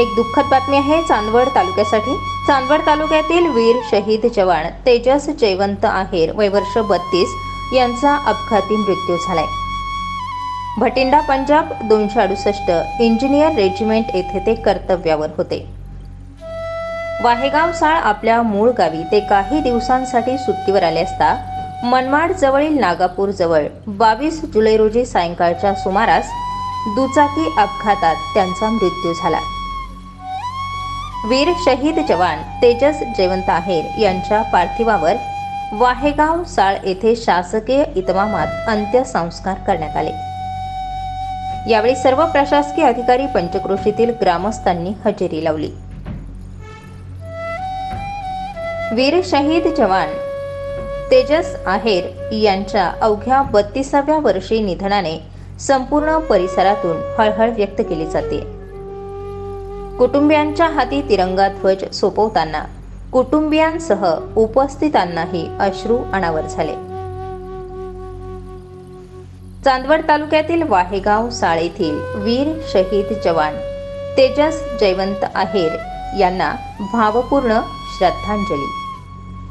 एक दुःखद बातमी आहे चांदवड तालुक्यासाठी. चांदवड तालुक्यातील वीर शहीद जवान तेजस जयवंत आहेर वय वर्ष बत्तीस यांचा अपघाती मृत्यू झालाय. भटिंडा पंजाब दोनशे अडुसष्ट इंजिनियर रेजिमेंट येथे ते कर्तव्यावर होते. वाहेगाव साळ आपल्या मूळ गावी ते काही दिवसांसाठी सुट्टीवर आले असता मनमाड जवळील नागापूर जवळ बावीस जुलै रोजी सायंकाळच्या सुमारास दुचाकी अपघातात त्यांचा मृत्यू झाला. वीर शहीद जवान तेजस जयवंत आहेर यांच्या पार्थिवावर वाहेगाव साळ येथे शासकीय इतमामात अंत्यसंस्कार करण्यात आले. यावेळी सर्व प्रशासकीय अधिकारी पंचक्रोशीतील ग्रामस्थांनी हजेरी लावली. वीर शहीद जवान तेजस आहेर यांच्या अवघ्या बत्तीसाव्या वर्षी निधनाने संपूर्ण परिसरातून हळहळ व्यक्त केली जाते. कुटुंबियांच्या हाती तिरंगा ध्वज सोपवताना कुटुंबियांसह उपस्थितांनाही अश्रू अनावर झाले. चांदवड तालुक्यातील वाहेगाव साळेतील वीर शहीद जवान तेजस जयवंत आहेर यांना भावपूर्ण श्रद्धांजली.